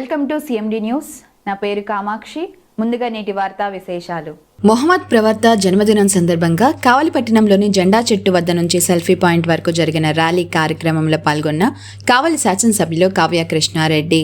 Welcome to CMD news నా పేరు కామాక్షి. ముందుగా నేటి వార్తా విశేషాలు. మొహమ్మద్ ప్రవర్త జన్మదినం సందర్భంగా కావలిపట్టణంలోని జెండా చెట్టు వద్ద నుంచి సెల్ఫీ పాయింట్ వరకు జరిగిన ర్యాలీ కార్యక్రమంలో పాల్గొన్న కావలి శాసనసభ్యులు కావ్య కృష్ణారెడ్డి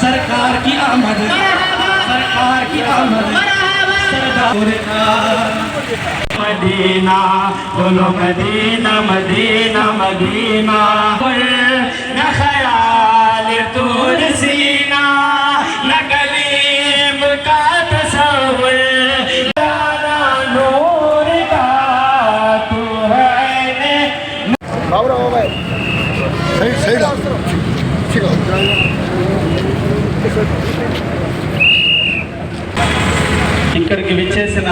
सरकार की सरकार की मदीना बोलो मदीना मदीना मदीना। बोल न ख्याल तूर सीना ఇక్కడికి విచ్చేసిన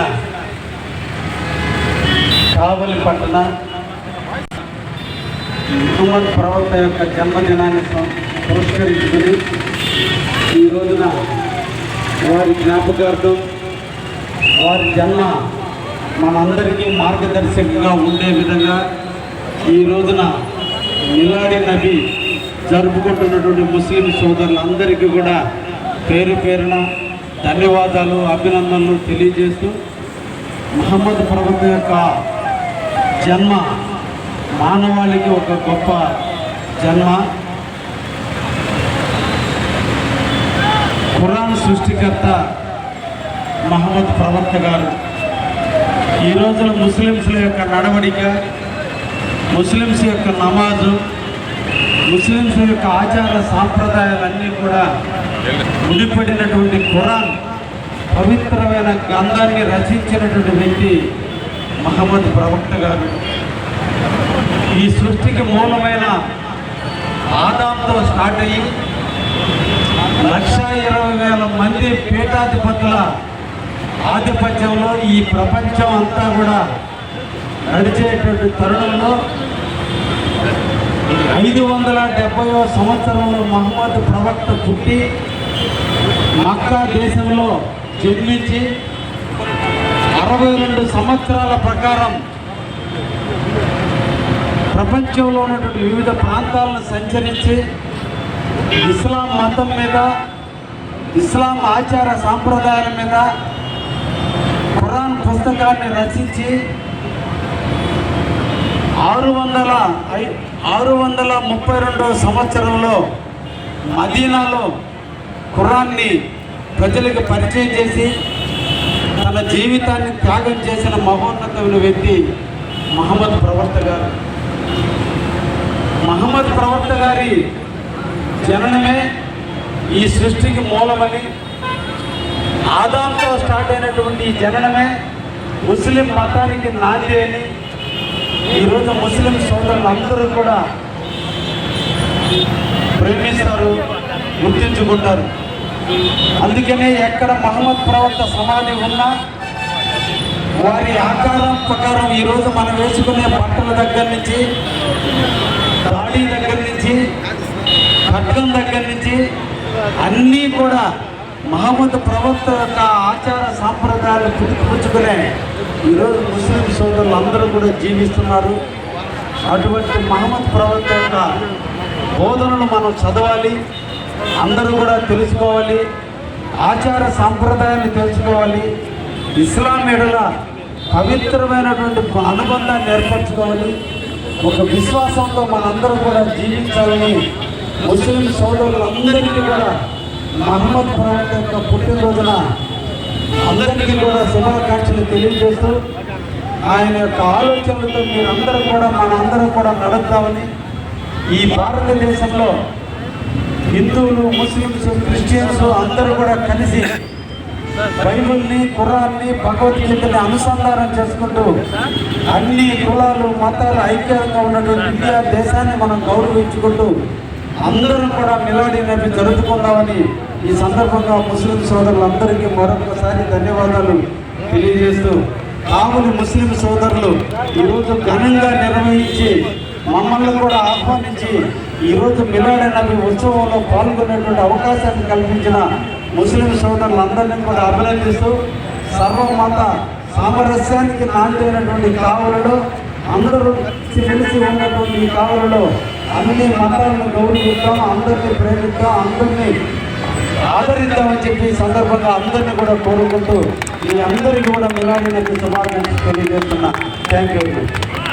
కావలి పట్టణ ముహమ్మద్ ప్రవక్త యొక్క జన్మదినాన్ని పురస్కరించుకుని ఈ రోజున వారి జ్ఞాపకార్థం వారి జన్మ మనందరికీ మార్గదర్శకంగా ఉండే విధంగా ఈ రోజున మిలాడి నబీ జరుపుకుంటున్నటువంటి ముస్లిం సోదరులందరికీ కూడా పేరు పేరున ధన్యవాదాలు అభినందనలు తెలియజేస్తూ మహమ్మద్ ప్రవక్త యొక్క జన్మ మానవాళికి ఒక గొప్ప జన్మ. ఖురాన్ సృష్టికర్త మహమ్మద్ ప్రవక్త గారు. ఈ రోజున ముస్లింస్ల యొక్క నడవడిక ముస్లిమ్స్ యొక్క నమాజు ముస్లిమ్స్ యొక్క ఆచార సాంప్రదాయాలన్నీ కూడా ముడిపడినటువంటి ఖురాన్ పవిత్రమైన గ్రంథాన్ని రచించినటువంటి వ్యక్తి మహమ్మద్ ప్రవక్త గారు. ఈ సృష్టికి మూలమైన ఆదాంతో స్టార్ట్ అయ్యి లక్ష ఇరవై వేల మంది పీఠాధిపతుల ఆధిపత్యంలో ఈ ప్రపంచం అంతా కూడా నడిచేటువంటి తరుణంలో ఐదు వందల డెబ్బైవ సంవత్సరంలో మహమ్మద్ ప్రవక్త పుట్టి మక్కా దేశంలో జన్మించి అరవై రెండు సంవత్సరాల ప్రకారం ప్రపంచంలో ఉన్నటువంటి వివిధ ప్రాంతాలను సంచరించి ఇస్లాం మతం మీద ఇస్లాం ఆచార సాంప్రదాయాల మీద ఖురాన్ పుస్తకాన్ని రచించి ఆరు వందల ఐ- ఆరు వందల ముప్పై రెండవ సంవత్సరంలో మదీనాలో ఖురాన్ని ప్రజలకు పరిచయం చేసి తన జీవితాన్ని త్యాగం చేసిన మహోన్నతమైన వ్యక్తి మహమ్మద్ ప్రవర్త గారు. మహమ్మద్ ప్రవర్త గారి జననమే ఈ సృష్టికి మూలమని ఆదాంతో స్టార్ట్ అయినటువంటి ఈ జననమే ముస్లిం మతానికి నాంది అని ఈరోజు ముస్లిం సోదరులందరూ కూడా ప్రేమిస్తారు గుర్తించుకుంటారు. అందుకనే ఎక్కడ మహమ్మద్ ప్రవక్త సమాధి ఉన్నా వారి ఆకారం ప్రకారం ఈరోజు మనం వేసుకునే బట్టల దగ్గర నుంచి దాడి దగ్గర నుంచి ఖడ్గం దగ్గర నుంచి అన్నీ కూడా మహమ్మద్ ప్రవక్త యొక్క ఆచార సాంప్రదాయాలు పుట్టుకుపుచ్చుకునే ఈరోజు ముస్లిం సోదరులు అందరూ కూడా జీవిస్తున్నారు. అటువంటి మహమ్మద్ ప్రవక్త యొక్క బోధనలు మనం చదవాలి. అందరూ కూడా తెలుసుకోవాలి ఆచార సాంప్రదాయాన్ని తెలుసుకోవాలి ఇస్లాం ఎడల పవిత్రమైనటువంటి అనుబంధాన్ని ఏర్పరచుకోవాలి. ఒక విశ్వాసంతో మనందరూ కూడా జీవించాలని ముస్లిం సోదరులందరికీ కూడా మహమ్మద్ ప్రవక్త యొక్క పుట్టినరోజున అందరికీ కూడా శుభాకాంక్షలు తెలియజేస్తూ ఆయన యొక్క ఆలోచనలతో మీరందరూ కూడా మనందరం కూడా నడుద్దామని ఈ భారతదేశంలో హిందువులు ముస్లిమ్స్ క్రిస్టియన్స్ అందరూ కూడా కలిసి బైబిల్ని కురాన్ని భగవద్గీతని అనుసంధానం చేసుకుంటూ అన్ని కులాలు మతాలు ఐక్యంగా ఉన్నటువంటి ఇండియా దేశాన్ని మనం గౌరవించుకుంటూ అందరం కూడా మిలాడి నబి జరుపుకుందామని ఈ సందర్భంగా ముస్లిం సోదరులందరికీ మరొకసారి ధన్యవాదాలు తెలియజేస్తూ కావులు ముస్లిం సోదరులు ఈరోజు ఘనంగా నిర్వహించి మమ్మల్ని కూడా ఆహ్వానించి ఈరోజు మిలాడి నబి ఉత్సవంలో పాల్గొనేటువంటి అవకాశాన్ని కల్పించిన ముస్లిం సోదరులందరినీ కూడా అభినందిస్తూ సర్వమత సామరస్యానికి నాంది అయినటువంటి కావులలో అందరూ కలిసి ఉన్నటువంటి ఈ కావులలో అన్ని మతాలను గౌరవిద్దాం అందరినీ ప్రేమిద్దాం అందరినీ ఆదరిద్దామని చెప్పి సందర్భంగా అందరినీ కూడా కోరుకుంటూ మీ అందరికీ కూడా మిలాడినట్టు శుభాకాంక్షలు తెలియజేస్తున్నా. Thank you